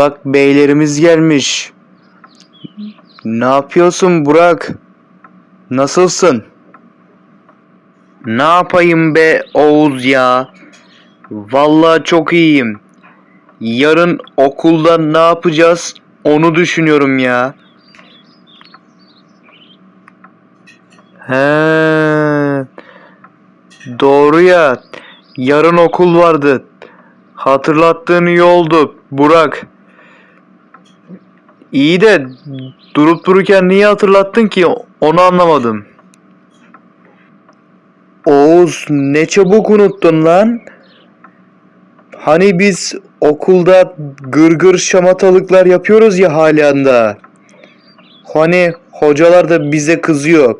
Burak beylerimiz gelmiş. Ne yapıyorsun Burak? Nasılsın? Ne yapayım be Oğuz ya? Vallahi çok iyiyim. Yarın okulda ne yapacağız onu düşünüyorum ya. He. Doğru ya. Yarın okul vardı. Hatırlattığın iyi oldu Burak. İyi de durup dururken niye hatırlattın ki onu anlamadım. Oğuz ne çabuk unuttun lan. Hani biz okulda gırgır şamatalıklar yapıyoruz ya halen Hani hocalar da bize kızıyor.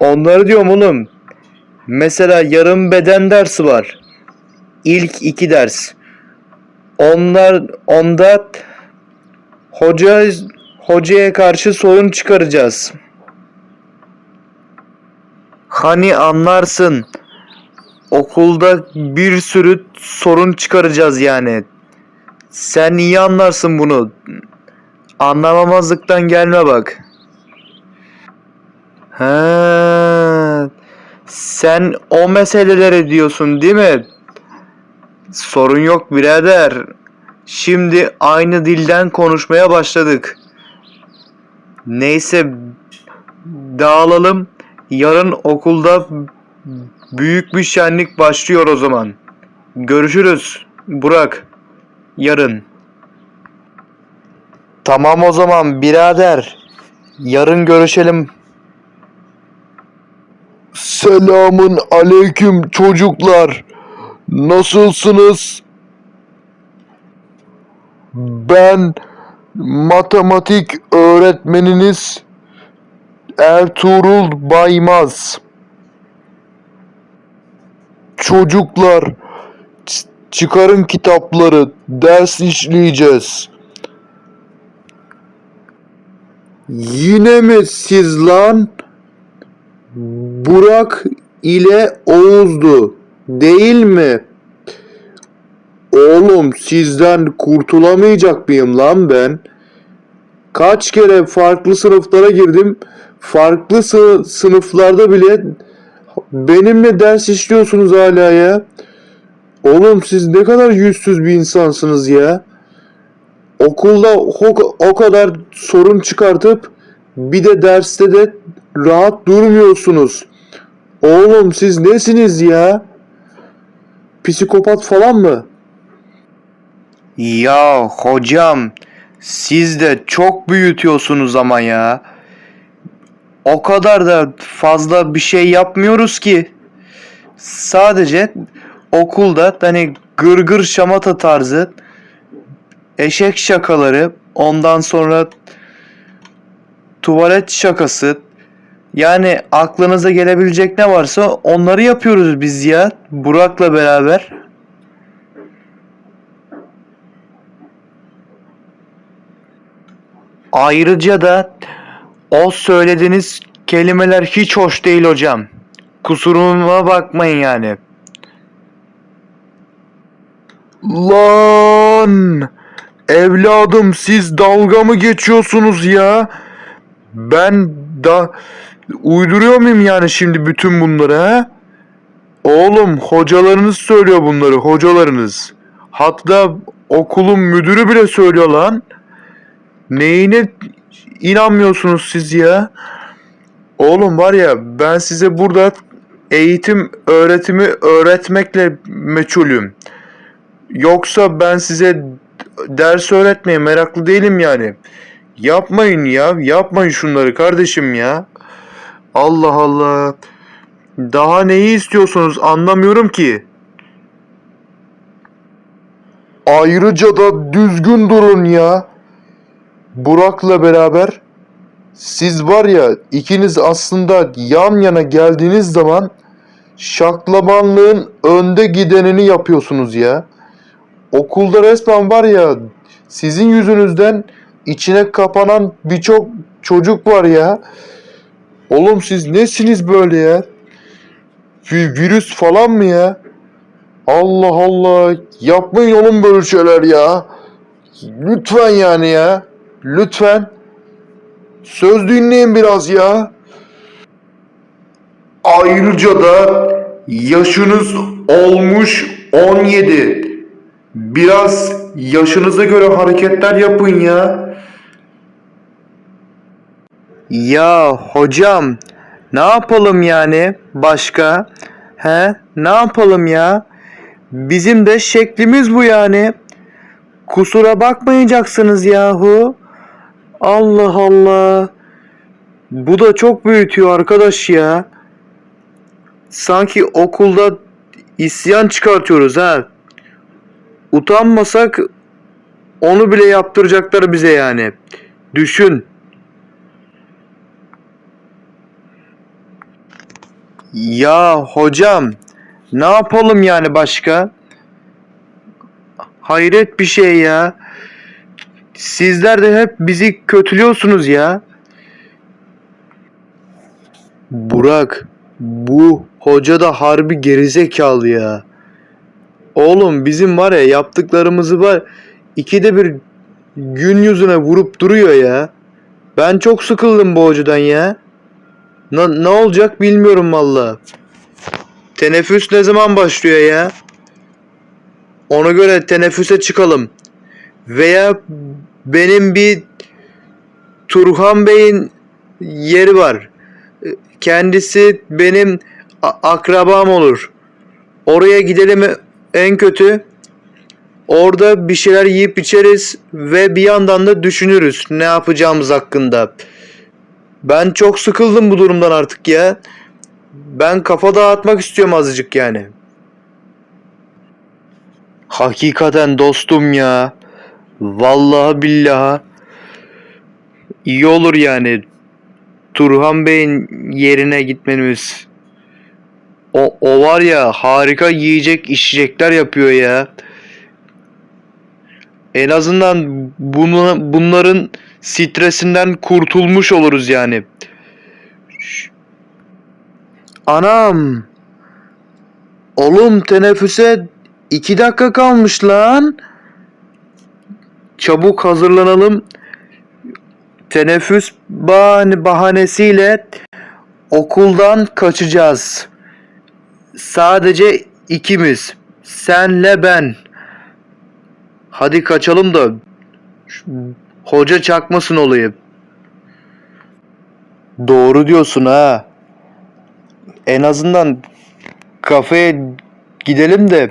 Onları diyorum oğlum. Mesela yarın beden dersi var. İlk iki ders. Onlar onda hoca hocaya karşı sorun çıkaracağız. Hani anlarsın. Okulda bir sürü sorun çıkaracağız yani. Sen iyi anlarsın bunu. Anlamamazlıktan gelme bak. He. Sen o meseleleri diyorsun değil mi? Sorun yok birader. Şimdi aynı dilden konuşmaya başladık. Neyse dağılalım. Yarın okulda büyük bir şenlik başlıyor o zaman. Görüşürüz Burak. Yarın. Tamam o zaman birader. Yarın görüşelim. Selamın aleyküm çocuklar. Nasılsınız? Ben matematik öğretmeniniz Ertuğrul Baymaz. Çocuklar çıkarın kitapları ders işleyeceğiz. Yine mi siz lan? Burak ile Oğuz'du. Değil mi? Oğlum sizden kurtulamayacak mıyım lan ben? Kaç kere farklı sınıflara girdim. Farklı sı- sınıflarda bile benimle ders işliyorsunuz hala ya. Oğlum siz ne kadar yüzsüz bir insansınız ya. Okulda o kadar sorun çıkartıp bir de derste de rahat durmuyorsunuz. Oğlum siz nesiniz ya? Psikopat falan mı? Ya hocam siz de çok büyütüyorsunuz ama ya. O kadar da fazla bir şey yapmıyoruz ki. Sadece okulda hani gırgır şamata tarzı eşek şakaları ondan sonra tuvalet şakası yani aklınıza gelebilecek ne varsa onları yapıyoruz biz ya Burak'la beraber. Ayrıca da o söylediğiniz kelimeler hiç hoş değil hocam. Kusuruma bakmayın yani. Lan! Evladım siz dalga mı geçiyorsunuz ya? Ben da uyduruyor muyum yani şimdi bütün bunları ha? Oğlum hocalarınız söylüyor bunları hocalarınız. Hatta okulun müdürü bile söylüyor lan. Neyine inanmıyorsunuz siz ya? Oğlum var ya ben size burada eğitim öğretimi öğretmekle meçhulüm. Yoksa ben size ders öğretmeye meraklı değilim yani. Yapmayın ya. Yapmayın şunları kardeşim ya. Allah Allah. Daha neyi istiyorsunuz anlamıyorum ki. Ayrıca da düzgün durun ya. Burak'la beraber siz var ya ikiniz aslında yan yana geldiğiniz zaman şaklabanlığın önde gidenini yapıyorsunuz ya. Okulda resmen var ya sizin yüzünüzden içine kapanan birçok çocuk var ya. Oğlum siz nesiniz böyle ya? Vi- virüs falan mı ya? Allah Allah. Yapmayın oğlum böyle şeyler ya. Lütfen yani ya. Lütfen. Söz dinleyin biraz ya. Ayrıca da yaşınız olmuş 17. Biraz yaşınıza göre hareketler yapın ya. Ya hocam ne yapalım yani başka? He? Ne yapalım ya? Bizim de şeklimiz bu yani. Kusura bakmayacaksınız yahu. Allah Allah. Bu da çok büyütüyor arkadaş ya. Sanki okulda isyan çıkartıyoruz ha. Utanmasak onu bile yaptıracaklar bize yani. Düşün. Ya hocam ne yapalım yani başka? Hayret bir şey ya. Sizler de hep bizi kötülüyorsunuz ya. Burak bu hoca da harbi gerizekalı ya. Oğlum bizim var ya yaptıklarımızı var ikide bir gün yüzüne vurup duruyor ya. Ben çok sıkıldım bu hocadan ya. Ne, ne olacak bilmiyorum valla. Teneffüs ne zaman başlıyor ya? Ona göre teneffüse çıkalım. Veya benim bir Turhan Bey'in yeri var. Kendisi benim akrabam olur. Oraya gidelim en kötü. Orada bir şeyler yiyip içeriz ve bir yandan da düşünürüz ne yapacağımız hakkında. Ben çok sıkıldım bu durumdan artık ya. Ben kafa dağıtmak istiyorum azıcık yani. Hakikaten dostum ya. Vallahi billahi. İyi olur yani. Turhan Bey'in yerine gitmemiz. O, o var ya harika yiyecek içecekler yapıyor ya. En azından bunu, bunların stresinden kurtulmuş oluruz yani. Anam. Oğlum teneffüse iki dakika kalmış lan. Çabuk hazırlanalım. Teneffüs bahane bahanesiyle okuldan kaçacağız. Sadece ikimiz. Senle ben. Hadi kaçalım da hoca çakmasın olayı. Doğru diyorsun ha. En azından kafeye gidelim de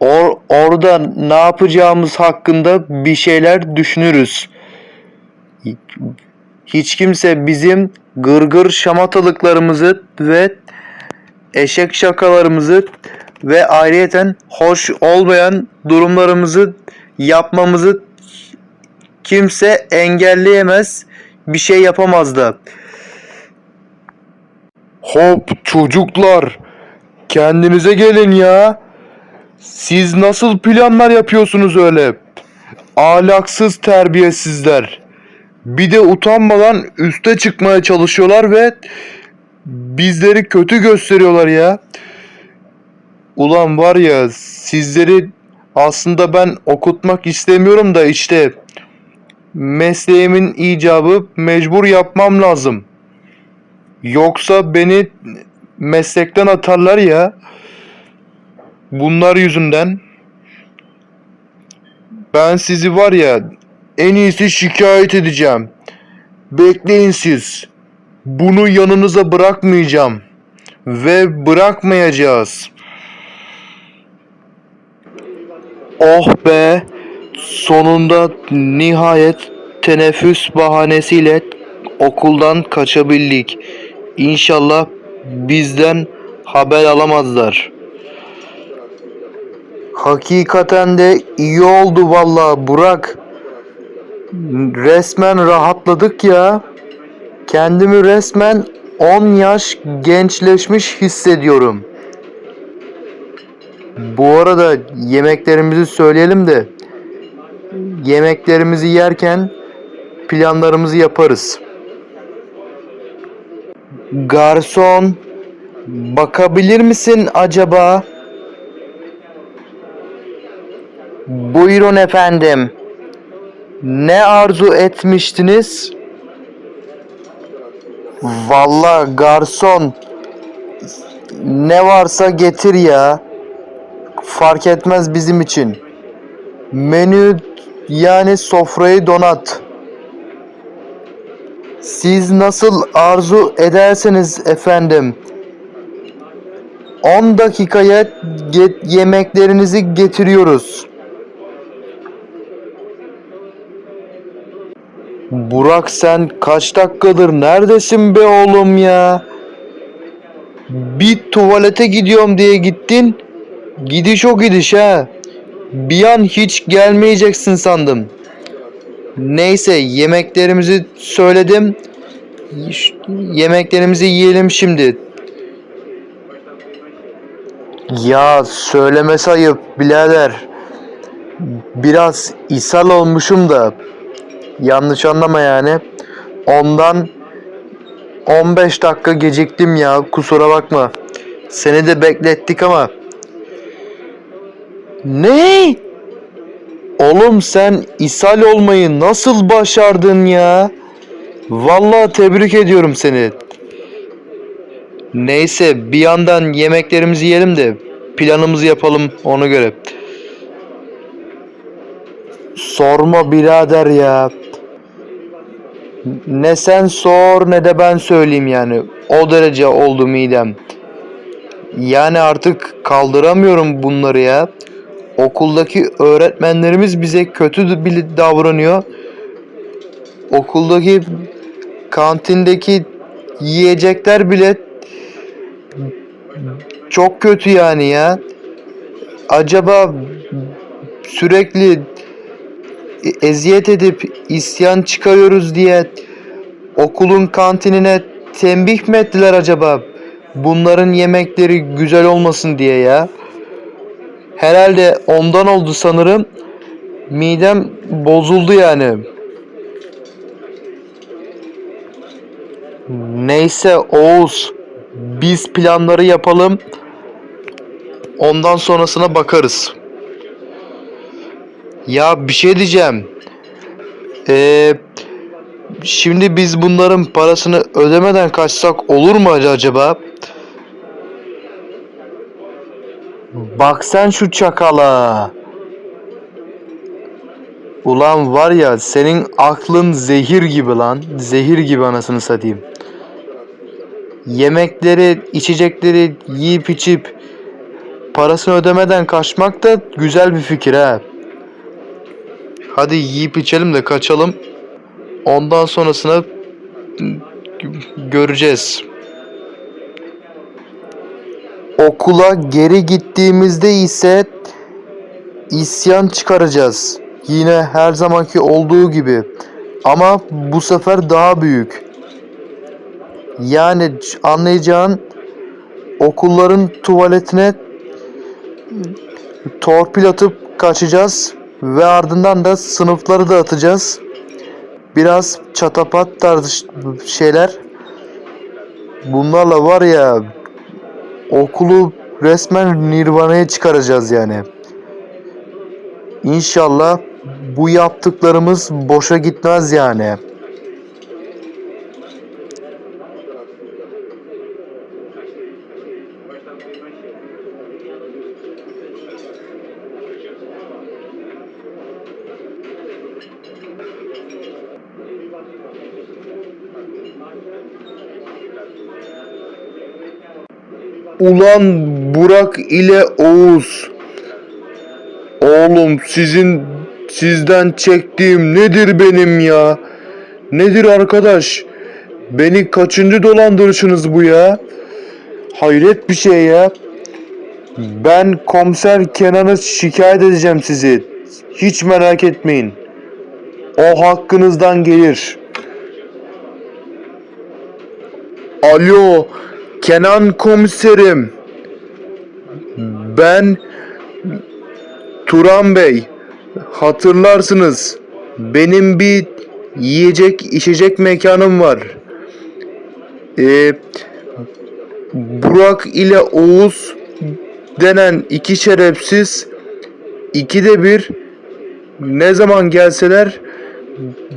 or orada ne yapacağımız hakkında bir şeyler düşünürüz. Hiç kimse bizim gırgır şamatalıklarımızı ve eşek şakalarımızı ve ayrıyeten hoş olmayan durumlarımızı yapmamızı kimse engelleyemez, bir şey yapamaz da. Hop çocuklar. Kendinize gelin ya. Siz nasıl planlar yapıyorsunuz öyle? Ahlaksız terbiyesizler. Bir de utanmadan üste çıkmaya çalışıyorlar ve bizleri kötü gösteriyorlar ya. Ulan var ya sizleri aslında ben okutmak istemiyorum da işte mesleğimin icabı mecbur yapmam lazım. Yoksa beni meslekten atarlar ya. Bunlar yüzünden. Ben sizi var ya en iyisi şikayet edeceğim. Bekleyin siz. Bunu yanınıza bırakmayacağım. Ve bırakmayacağız. Oh be! Sonunda nihayet teneffüs bahanesiyle okuldan kaçabildik. İnşallah bizden haber alamazlar. Hakikaten de iyi oldu vallahi Burak. Resmen rahatladık ya. Kendimi resmen 10 yaş gençleşmiş hissediyorum. Bu arada yemeklerimizi söyleyelim de yemeklerimizi yerken planlarımızı yaparız. Garson, bakabilir misin acaba? Buyurun efendim. Ne arzu etmiştiniz? Valla garson ne varsa getir ya. Fark etmez bizim için. Menü yani sofrayı donat. Siz nasıl arzu ederseniz efendim. 10 dakikaya ge- yemeklerinizi getiriyoruz. Burak sen kaç dakikadır neredesin be oğlum ya? Bir tuvalete gidiyorum diye gittin. Gidiş o gidiş ha. Bir an hiç gelmeyeceksin sandım. Neyse yemeklerimizi söyledim. Yemeklerimizi yiyelim şimdi. Ya söylemesi ayıp birader. Biraz ishal olmuşum da. Yanlış anlama yani. Ondan 15 dakika geciktim ya. Kusura bakma. Seni de beklettik ama. Ne? Oğlum sen ishal olmayı nasıl başardın ya? Vallahi tebrik ediyorum seni. Neyse bir yandan yemeklerimizi yiyelim de planımızı yapalım ona göre. Sorma birader ya. Ne sen sor ne de ben söyleyeyim yani. O derece oldu midem. Yani artık kaldıramıyorum bunları ya. Okuldaki öğretmenlerimiz bize kötü bile davranıyor. Okuldaki kantindeki yiyecekler bile çok kötü yani ya. Acaba sürekli eziyet edip isyan çıkarıyoruz diye okulun kantinine tembih mi ettiler acaba? Bunların yemekleri güzel olmasın diye ya. Herhalde ondan oldu sanırım. Midem bozuldu yani. Neyse Oğuz biz planları yapalım. Ondan sonrasına bakarız. Ya bir şey diyeceğim. Ee, şimdi biz bunların parasını ödemeden kaçsak olur mu acaba? Bak sen şu çakala. Ulan var ya senin aklın zehir gibi lan. Zehir gibi anasını satayım. Yemekleri, içecekleri yiyip içip parasını ödemeden kaçmak da güzel bir fikir ha. Hadi yiyip içelim de kaçalım. Ondan sonrasını göreceğiz. Okula geri gittiğimizde ise isyan çıkaracağız. Yine her zamanki olduğu gibi. Ama bu sefer daha büyük. Yani anlayacağın okulların tuvaletine torpil atıp kaçacağız ve ardından da sınıfları dağıtacağız. Biraz çatapat tarzı şeyler. Bunlarla var ya okulu resmen nirvana'ya çıkaracağız yani. İnşallah bu yaptıklarımız boşa gitmez yani. Ulan Burak ile Oğuz. Oğlum sizin sizden çektiğim nedir benim ya? Nedir arkadaş? Beni kaçıncı dolandırışınız bu ya? Hayret bir şey ya. Ben komiser Kenan'ı şikayet edeceğim sizi. Hiç merak etmeyin. O hakkınızdan gelir. Alo, Kenan komiserim. Ben Turan Bey. Hatırlarsınız. Benim bir yiyecek içecek mekanım var. Ee, Burak ile Oğuz denen iki şerefsiz ikide bir ne zaman gelseler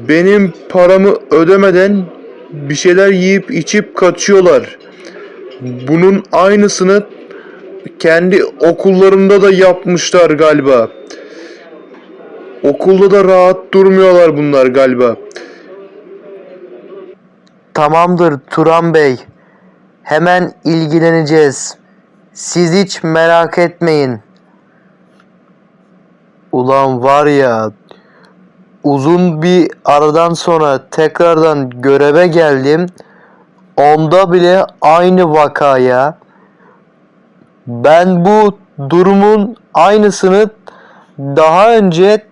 benim paramı ödemeden bir şeyler yiyip içip kaçıyorlar. Bunun aynısını kendi okullarında da yapmışlar galiba. Okulda da rahat durmuyorlar bunlar galiba. Tamamdır Turan Bey. Hemen ilgileneceğiz. Siz hiç merak etmeyin. Ulan var ya uzun bir aradan sonra tekrardan göreve geldim. Onda bile aynı vakaya. Ben bu durumun aynısını daha önce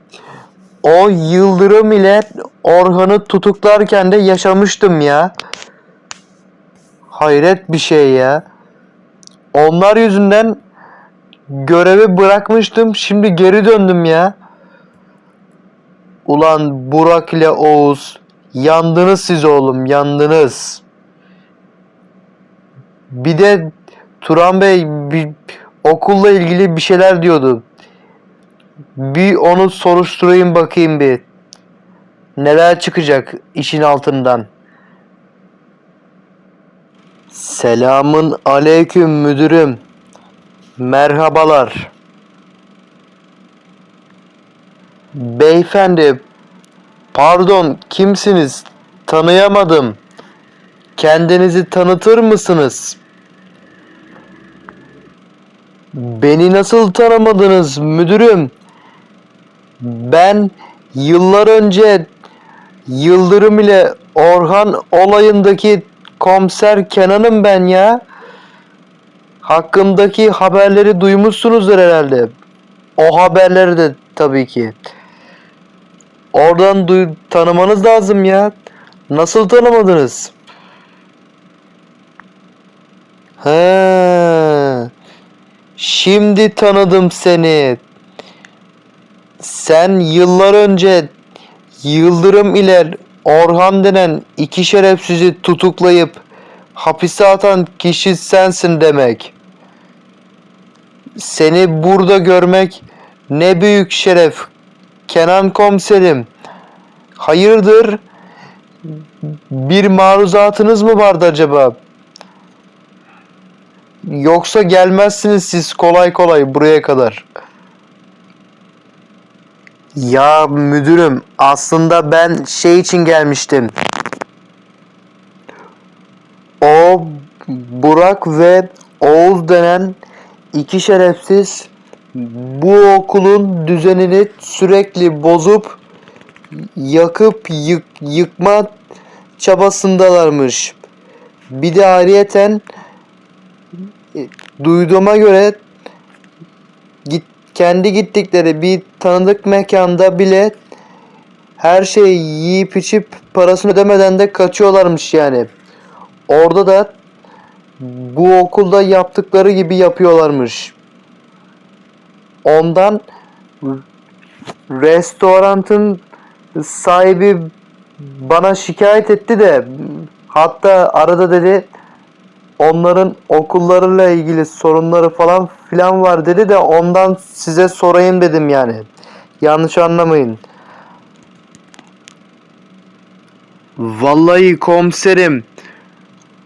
o Yıldırım ile Orhan'ı tutuklarken de yaşamıştım ya. Hayret bir şey ya. Onlar yüzünden görevi bırakmıştım. Şimdi geri döndüm ya. Ulan Burak ile Oğuz yandınız siz oğlum yandınız. Bir de Turan Bey bir, okulla ilgili bir şeyler diyordu. Bir onu soruşturayım bakayım bir. Neler çıkacak işin altından. Selamın aleyküm müdürüm. Merhabalar. Beyefendi, pardon kimsiniz? Tanıyamadım. Kendinizi tanıtır mısınız? Beni nasıl tanımadınız müdürüm? Ben yıllar önce Yıldırım ile Orhan olayındaki komiser Kenan'ım ben ya. Hakkımdaki haberleri duymuşsunuzdur herhalde. O haberleri de tabii ki. Oradan tanımanız lazım ya. Nasıl tanımadınız? He. Şimdi tanıdım seni. Sen yıllar önce Yıldırım ile Orhan denen iki şerefsizi tutuklayıp hapise atan kişi sensin demek. Seni burada görmek ne büyük şeref. Kenan komiserim. Hayırdır? Bir maruzatınız mı vardı acaba? Yoksa gelmezsiniz siz kolay kolay buraya kadar. Ya müdürüm aslında ben şey için gelmiştim. O Burak ve Oğuz denen iki şerefsiz bu okulun düzenini sürekli bozup yakıp yık, yıkma çabasındalarmış. Bir de ayrıyeten duyduğuma göre git, kendi gittikleri bir tanıdık mekanda bile her şeyi yiyip içip parasını ödemeden de kaçıyorlarmış yani. Orada da bu okulda yaptıkları gibi yapıyorlarmış. Ondan restorantın sahibi bana şikayet etti de hatta arada dedi onların okullarıyla ilgili sorunları falan filan var dedi de ondan size sorayım dedim yani. Yanlış anlamayın. Vallahi komiserim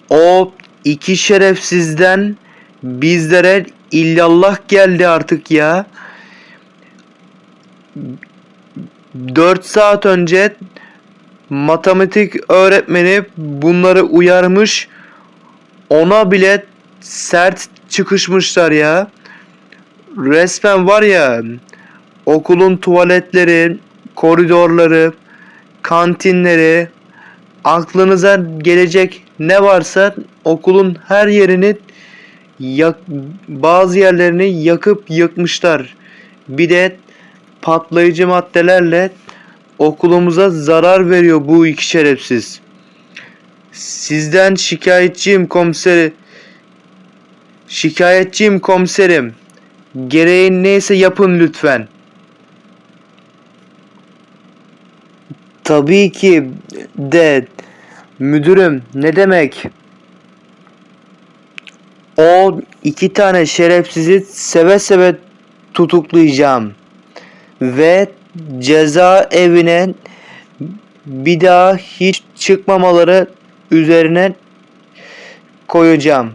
o iki şerefsizden bizlere illallah geldi artık ya. 4 saat önce matematik öğretmeni bunları uyarmış. Ona bile sert çıkışmışlar ya. Resmen var ya okulun tuvaletleri, koridorları, kantinleri, aklınıza gelecek ne varsa okulun her yerini yak, bazı yerlerini yakıp yıkmışlar. Bir de patlayıcı maddelerle okulumuza zarar veriyor bu iki şerefsiz. Sizden şikayetçiyim komiseri. Şikayetçiyim komiserim. Gereğin neyse yapın lütfen. Tabii ki de müdürüm ne demek? O iki tane şerefsizi seve seve tutuklayacağım. Ve ceza evine bir daha hiç çıkmamaları üzerine koyacağım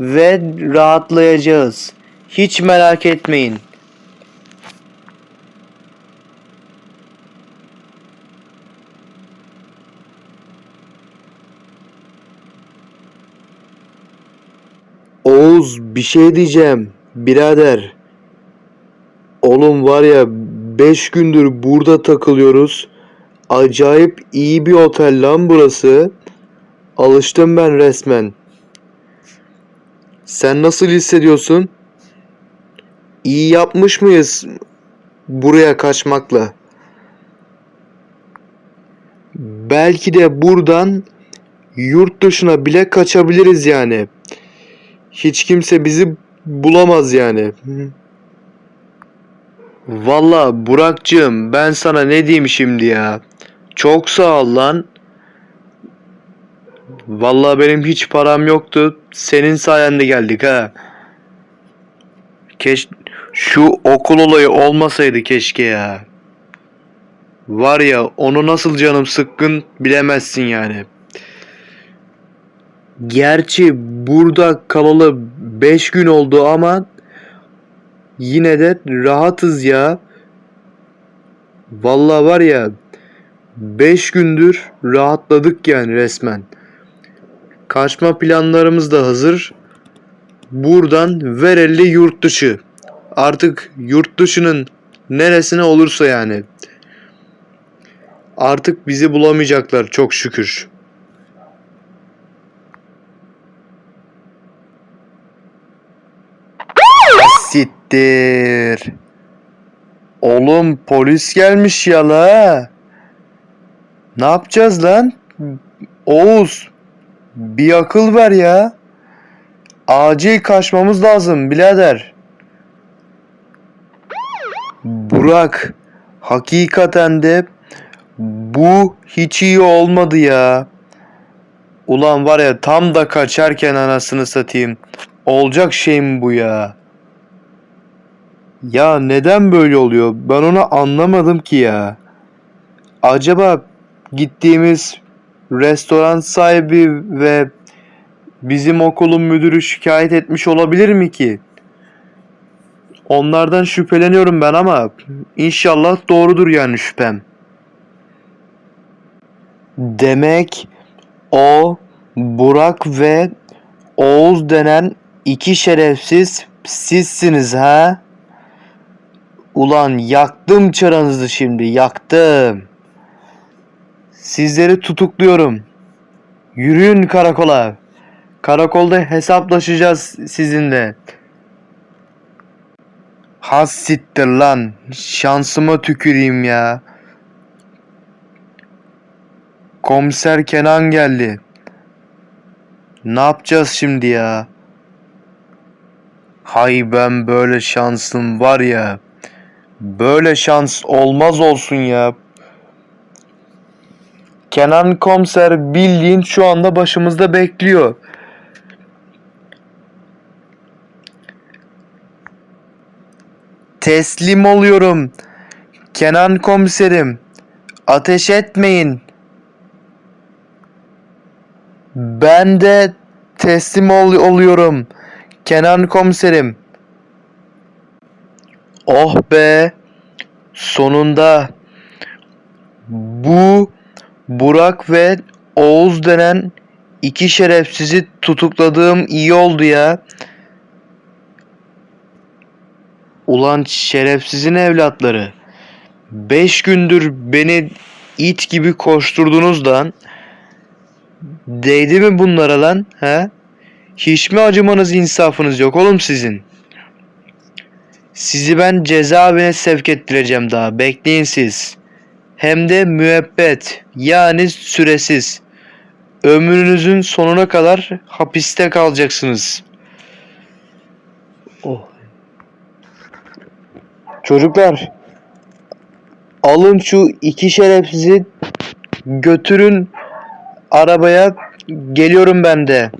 ve rahatlayacağız. Hiç merak etmeyin. Oğuz bir şey diyeceğim birader. Oğlum var ya 5 gündür burada takılıyoruz. Acayip iyi bir otel lan burası. Alıştım ben resmen. Sen nasıl hissediyorsun? İyi yapmış mıyız buraya kaçmakla? Belki de buradan yurt dışına bile kaçabiliriz yani. Hiç kimse bizi bulamaz yani. Valla Burak'cığım ben sana ne diyeyim şimdi ya. Çok sağ ol lan. Valla benim hiç param yoktu. Senin sayende geldik ha. Keş şu okul olayı olmasaydı keşke ya. Var ya onu nasıl canım sıkkın bilemezsin yani. Gerçi burada kalalı 5 gün oldu ama yine de rahatız ya. Vallahi var ya 5 gündür rahatladık yani resmen. Kaçma planlarımız da hazır. Buradan Verelli yurt dışı. Artık yurt dışının neresine olursa yani. Artık bizi bulamayacaklar çok şükür. Sittir. Oğlum polis gelmiş ya la. Ne yapacağız lan? Oğuz bir akıl ver ya. Acil kaçmamız lazım birader. Burak hakikaten de bu hiç iyi olmadı ya. Ulan var ya tam da kaçarken anasını satayım. Olacak şey mi bu ya? Ya neden böyle oluyor? Ben onu anlamadım ki ya. Acaba gittiğimiz restoran sahibi ve bizim okulun müdürü şikayet etmiş olabilir mi ki? Onlardan şüpheleniyorum ben ama inşallah doğrudur yani şüphem. Demek o Burak ve Oğuz denen iki şerefsiz sizsiniz ha? Ulan yaktım çıranızı şimdi yaktım. Sizleri tutukluyorum. Yürüyün karakola. Karakolda hesaplaşacağız sizinle. Has lan. Şansıma tüküreyim ya. Komiser Kenan geldi. Ne yapacağız şimdi ya? Hay ben böyle şansım var ya. Böyle şans olmaz olsun ya. Kenan komiser bildiğin şu anda başımızda bekliyor. Teslim oluyorum. Kenan komiserim. Ateş etmeyin. Ben de teslim ol- oluyorum. Kenan komiserim. Oh be. Sonunda bu Burak ve Oğuz denen iki şerefsizi tutukladığım iyi oldu ya. Ulan şerefsizin evlatları. Beş gündür beni it gibi koşturdunuz lan. Değdi mi bunlara lan? He? Hiç mi acımanız insafınız yok oğlum sizin? Sizi ben cezaevine sevk ettireceğim daha. Bekleyin siz. Hem de müebbet. Yani süresiz. Ömrünüzün sonuna kadar hapiste kalacaksınız. Oh. Çocuklar. Alın şu iki şerefsizi götürün arabaya. Geliyorum ben de.